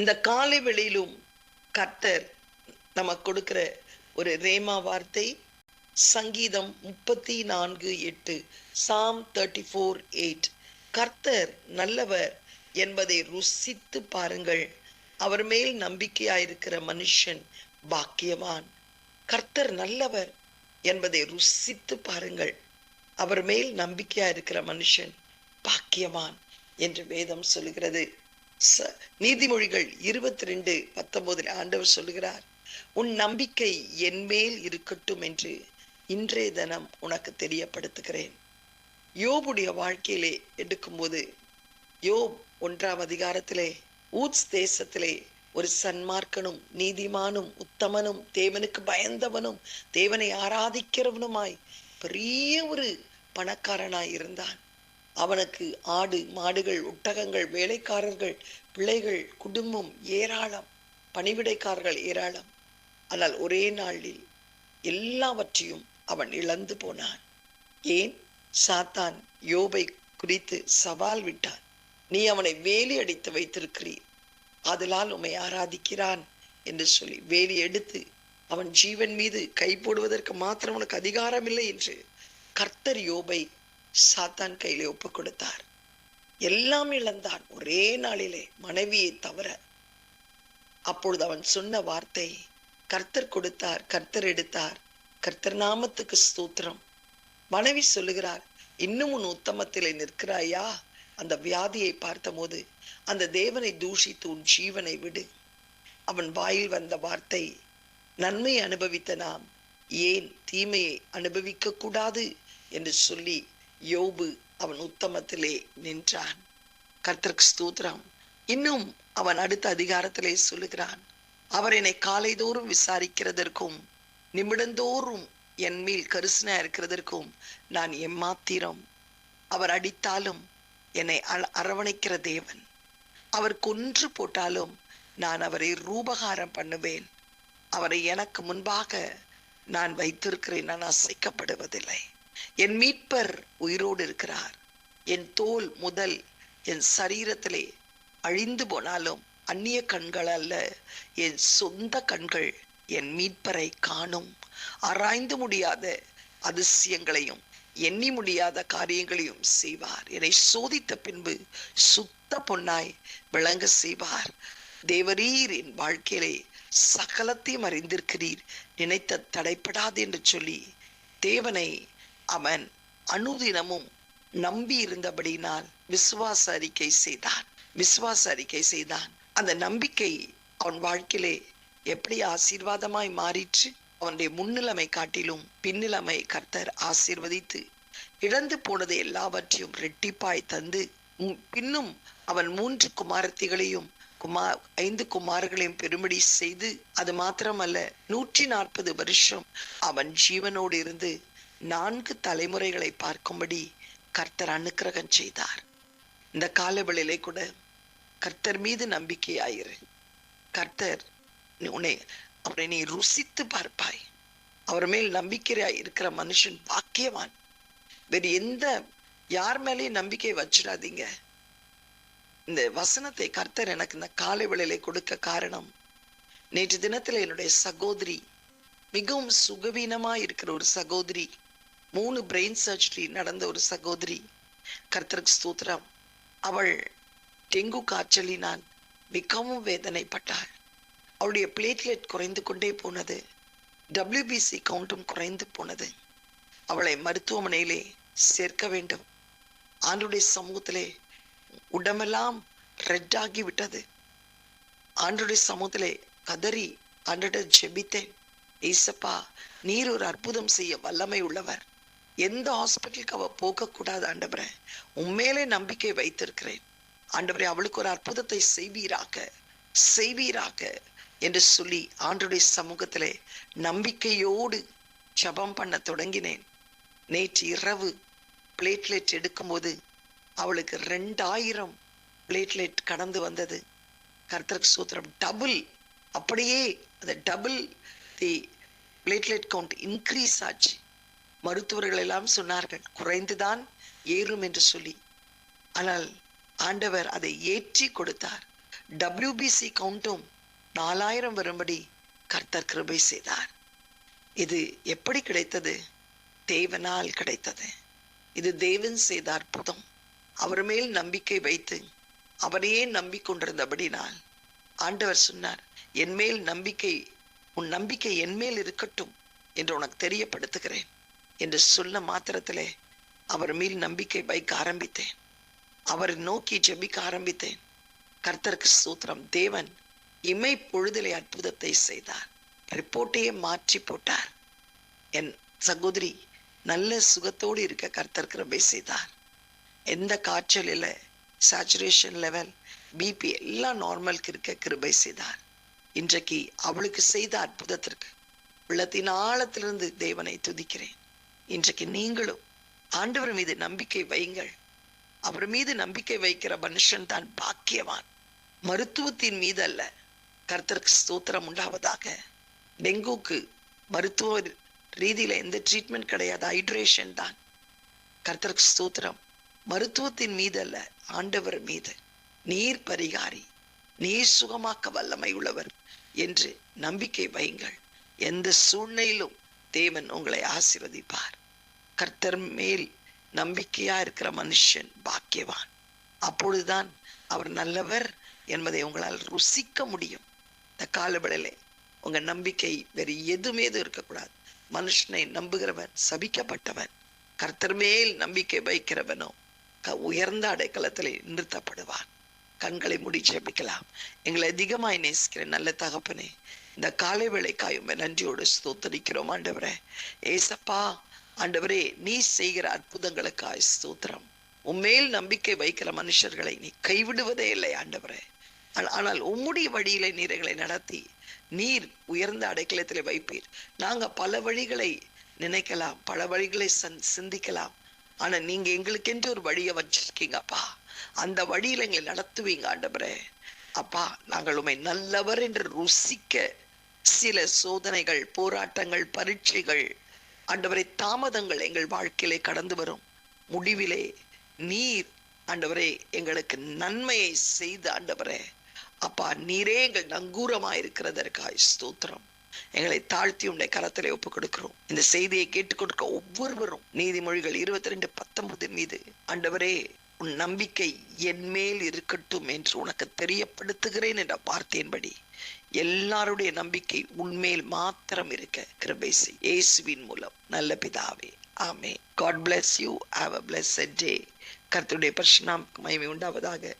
இந்த காலை வெளியிலும் கர்த்தர் நமக்கு கொடுக்கிற ஒரு ரேமா வார்த்தை சங்கீதம் முப்பத்தி நான்கு எட்டு சாம் தேர்ட்டி ஃபோர் எயிட் கர்த்தர் நல்லவர் என்பதை ருசித்து பாருங்கள். அவர் மேல் நம்பிக்கையாயிருக்கிற மனுஷன் பாக்கியவான். கர்த்தர் நல்லவர் என்பதை ருசித்து பாருங்கள். அவர் மேல் நம்பிக்கையா இருக்கிற மனுஷன் பாக்கியவான் என்று வேதம் சொல்லுகிறது. நீதிமொழிகள் இருபத்தி ரெண்டு பத்தொன்பதில் ஆண்டவர் சொல்லுகிறார் உன் நம்பிக்கை என் மேல் இருக்கட்டும் என்று இன்றைய தினம் உனக்கு தெரியப்படுத்துகிறேன். யோபுடைய வாழ்க்கையிலே எடுக்கும்போது யோப் ஒன்றாம் அதிகாரத்திலே ஊத்ஸ் தேசத்திலே ஒரு சன்மார்க்கனும் நீதிமானும் உத்தமனும் தேவனுக்கு பயந்தவனும் தேவனை ஆராதிக்கிறவனுமாய் பெரிய ஒரு பணக்காரனாய் இருந்தான். அவனுக்கு ஆடு மாடுகள் ஒட்டகங்கள் வேலைக்காரர்கள் பிள்ளைகள் குடும்பம் ஏராளம் பணிவிடைக்காரர்கள் ஏராளம். ஆனால் ஒரே நாளில் எல்லாவற்றையும் அவன் இழந்து போனான். ஏன்? சாத்தான் யோபை குறித்து சவால் விட்டான். நீ அவனை வேலி அடித்து வைத்திருக்கிறீர். ஆதலால் உம்மை ஆராதிக்கிறான் என்று சொல்லி வேலி எடுத்து அவன் ஜீவன் மீது கை போடுவதற்கு மாத்திரம் உனக்கு அதிகாரம் இல்லை என்று கர்த்தர் யோபை சாத்தான் கையிலே ஒப்புக் கொடுத்தார். எல்லாம் இழந்தான் ஒரே நாளிலே மனைவியை தவிர. அப்பொழுது அவன் சொன்ன வார்த்தை கர்த்தர் கொடுத்தார் கர்த்தர் எடுத்தார் கர்த்தர் நாமத்துக்கு ஸ்தூத்திரம். மனைவி சொல்லுகிறார் இன்னும் உன் உத்தமத்திலே நிற்கிறாயா? அந்த வியாதியை பார்த்தபோது அந்த தேவனை தூஷித்து உன் ஜீவனை விடு. அவன் வாயில் வந்த வார்த்தை நன்மை அனுபவித்த நாம் ஏன் தீமையை அனுபவிக்க கூடாது என்று சொல்லி யோபு அவன் உத்தமத்திலே நின்றான். கர்த்தர்க்கு ஸ்தூத்திரம். இன்னும் அவன் அடுத்த அதிகாரத்திலே சொல்லுகிறான். அவர் என்னை காலைதோறும் விசாரிக்கிறதற்கும் நிமிடந்தோறும் என் மேல் கரிசனா இருக்கிறதற்கும் நான் எம்மாத்திரம். அவர் அடித்தாலும் என்னை அரவணைக்கிற தேவன். அவர் கொன்று போட்டாலும் நான் அவரை ரூபகாரம் பண்ணுவேன். அவரை எனக்கு முன்பாக நான் வைத்திருக்கிறேன். நான் அசைக்கப்படுவதில்லை. என் மீட்பர் உயிரோடு இருக்கிறார். என் தோல் முதல் என் சரீரத்திலே அழிந்து போனாலும் அந்நிய கண்கள் அல்ல என் சொந்த கண்கள் என் மீட்பரை காணும். ஆராய்ந்து முடியாத அதிசயங்களையும் எண்ணி முடியாத காரியங்களையும் செய்வார். என்னை சோதித்த பின்பு சுத்த பொன்னாய் விளங்க செய்வார். தேவரீர் என் வாழ்க்கையிலே சகலத்தையும் அறிந்திருக்கிறீர். நினைத்த தடைப்படாது என்று சொல்லி தேவனை அவன் அனுதினமும் நம்பி இருந்தபடினால் விசுவாச அறிக்கை செய்தான். விசுவாச அறிக்கை செய்தான். அந்த நம்பிக்கை அவன் வாழ்க்கையிலே எப்படி ஆசீர்வாதமாய் மாறிற்று? அவனுடைய முன்னிலைமை காட்டிலும் பின்னிலைமை கர்த்தர் ஆசீர்வதித்து இழந்து போனது எல்லாவற்றையும் ரெட்டிப்பாய் தந்து உம் பின்னும் அவன் மூன்று குமாரத்திகளையும் குமார் ஐந்து குமார்களையும் பெருமடி செய்து அது மாத்திரமல்ல நூற்றி நாற்பது வருஷம் அவன் ஜீவனோடு இருந்து நான்கு தலைமுறைகளை பார்க்கும்படி கர்த்தர் அனுக்கிரகம் செய்தார். இந்த காலவெளியிலே கூட கர்த்தர் மீது நம்பிக்கையாயிரு. கர்த்தர் உன்னை அவரை நீ ருசித்து பார்ப்பாய். அவர் மேல் நம்பிக்கையாய் இருக்கிற மனுஷன் பாக்கியவான். வேறு எந்த யார் மேலேயும் நம்பிக்கை வச்சிடாதீங்க. இந்த வசனத்தை கர்த்தர் எனக்கு இந்த காலை வேளையிலே கொடுக்க காரணம் நேற்று தினத்துல என்னுடைய சகோதரி மிகவும் சுகவீனமா இருக்கிற ஒரு சகோதரி மூணு பிரெயின் சர்ஜரி நடந்த ஒரு சகோதரி கர்த்தருக்கு ஸ்தோத்திரம். அவள் டெங்கு காய்ச்சலினால் மிகவும் வேதனைப்பட்டாள். அவளுடைய பிளேட்லெட் குறைந்து கொண்டே போனது. டபிள்யூபிசி கவுண்டும் குறைந்து போனது. அவளை மருத்துவமனையிலே சேர்க்க வேண்டும். ஆண்டுடைய சமூகத்திலே உடம்பெல்லாம் ரெட் ஆகி விட்டது. ஆண்டுடைய சமூகத்திலே கதறி ஆண்டிடம் ஜெபித்தேன். ஈசப்பா நீர் ஒரு அற்புதம் செய்ய வல்லமை உள்ளவர். எந்த ஹாஸ்பிட்டலுக்கு அவள் போகக்கூடாது ஆண்டவரே. உண்மையிலே நம்பிக்கை வைத்திருக்கிறேன். ஆண்டவரே அவளுக்கு ஒரு அற்புதத்தை செய்வீராக செய்வீராக என்று சொல்லி ஆண்டுடைய சமூகத்திலே நம்பிக்கையோடு ஜபம் பண்ண தொடங்கினேன். நேற்று இரவு பிளேட்லெட் எடுக்கும்போது அவளுக்கு ரெண்டாயிரம் பிளேட்லெட் கடந்து வந்தது. கர்த்தருக்கு சூத்திரம். டபுள் அப்படியே அந்த double the platelet count increase ஆச்சு. மருத்துவர்கள் எல்லாம் சொன்னார்கள் குறைந்துதான் ஏறும் என்று சொல்லி. ஆனால் ஆண்டவர் அதை ஏற்றி கொடுத்தார். டபிள்யூபிசி கவுண்டும் நாலாயிரம் வரும்படி கர்த்தர் கிருபை செய்தார். இது எப்படி கிடைத்தது? தேவனால் கிடைத்தது. இது தேவன் செய்த அற்புதம். அவர் மேல் நம்பிக்கை வைத்து அவரையே நம்பிக்கொண்டிருந்தபடினால் ஆண்டவர் சொன்னார் என் மேல் நம்பிக்கை உன் நம்பிக்கை என் மேல் இருக்கட்டும் என்று உனக்கு தெரியப்படுத்துகிறேன். என்று சொல்ல மாத்திரத்திலே அவர் மேல் நம்பிக்கை வைக்க ஆரம்பித்தேன். அவர் நோக்கி ஜெபிக்க ஆரம்பித்தேன். கர்த்தருக்கு சூத்திரம் தேவன் இமை பொழுதிலே அற்புதத்தை செய்தார். ரிப்போர்ட்டையே மாற்றி போட்டார். என் சகோதரி நல்ல சுகத்தோடு இருக்க கர்த்தர் கிருபை செய்தார். எந்த காய்ச்சல் இல்லை சேச்சுரேஷன் லெவல் பிபி எல்லாம் நார்மலுக்கு இருக்க கிருபை செய்தார். இன்றைக்கு அவளுக்கு செய்த அற்புதத்திற்கு உள்ளத்தின் ஆழத்திலிருந்து தேவனை துதிக்கிறேன். இன்றைக்கு நீங்களும் ஆண்டவர் மீது நம்பிக்கை வையுங்கள். அவர் மீது நம்பிக்கை வைக்கிற மனுஷன் தான் பாக்கியவான். மருத்துவத்தின் மீது அல்ல கர்த்தருக்கு ஸ்தோத்திரம் உண்டாவதாக. டெங்குக்கு மருத்துவ ரீதியில எந்த ட்ரீட்மெண்ட் கிடையாது. ஹைட்ரேஷன் தான். கர்த்தருக்கு ஸ்தோத்திரம். மருத்துவத்தின் மீது அல்ல ஆண்டவர் மீது. நீர் பரிகாரி. நீர் சுகமாக்க வல்லமை உள்ளவர் என்று நம்பிக்கை வையுங்கள். எந்த சூழ்நிலையிலும் தேவன் உங்களை ஆசிர்வதிப்பார். கர்த்தர் மேல் நம்பிக்கையா இருக்கிற மனுஷன் பாக்கியவான். அப்பொழுதுதான் அவர் நல்லவர் என்பதை உங்களால் ருசிக்க முடியும். இந்த காலவேளையிலே உங்க நம்பிக்கை வேறு எதுவுமே இருக்கக்கூடாது. மனுஷனை நம்புகிறவன் சபிக்கப்பட்டவன் கர்த்தர் மேல் நம்பிக்கை வைக்கிறவனோ க- உயர்ந்த அடைக்கலத்தில் நிறுத்தப்படுவான். கண்களை முடிச்சு ஜெபிக்கலாம். எங்களை அதிகமாய் நேசிக்கிற நல்ல தகப்பனே இந்த காலை வேலைக்காயும் நன்றியோடு ஸ்தோத்தரிக்கிறோம் ஆண்டவரே. ஏசப்பா ஆண்டவரே நீ செய்கிற அற்புதங்களுக்காய் ஸ்தோத்திரம். உம்மேல் நம்பிக்கை வைக்கிற மனுஷர்களை நீ கைவிடுவதே இல்லை ஆண்டவரே. ஆனால் உம்முடைய வழியிலே நீர் நடத்தி நீர் உயர்ந்த அடைக்கலத்தில் வைப்பீர். நாங்க பல வழிகளை நினைக்கலாம் பல வழிகளை சந்- சிந்திக்கலாம். ஆனா நீங்க எங்களுக்கென்று ஒரு வழியை வச்சிருக்கீங்கப்பா அந்த வழியில எங்களை நடத்துவீங்க ஆண்டவரே. அப்பா நாங்கள் உண்மை நல்லவர் என்று ருசிக்க சில சோதனைகள் போராட்டங்கள் பரீட்சைகள் ஆண்டவரை தாமதங்கள் எங்கள் வாழ்க்கையிலே கடந்து வரும். முடிவிலே நீர் ஆண்டவரே எங்களுக்கு நன்மையை செய்த ஆண்டவரே. அப்பா நீரே எங்கள் நங்கூரமா இருக்கிறதற்காய் ஸ்தோத்திரம். எங்களை தாழ்த்தி உடைய கரத்திலே ஒப்பு கொடுக்கிறோம் இந்த செய்தியை கேட்டுக்கொண்டிருக்க ஒவ்வொருவரும் நீதிமொழிகள் இருபத்தி ரெண்டு பத்தொன்பது மீது ஆண்டவரே உன் நம்பிக்கை என் மேல் இருக்கட்டும் என்று உனக்கு தெரியப்படுத்துகிறேன் என்ற வார்த்தையின்படி எல்லாருடைய நம்பிக்கை உன்மேல் மாத்திரம் இருக்க. கிருபை செய். இயேசுவின் மூலம். நல்ல பிதாவே. ஆமே God bless you have a bless day கர்த்துடைய பரிசுநாமக்கு மகிமை உண்டாவதாக.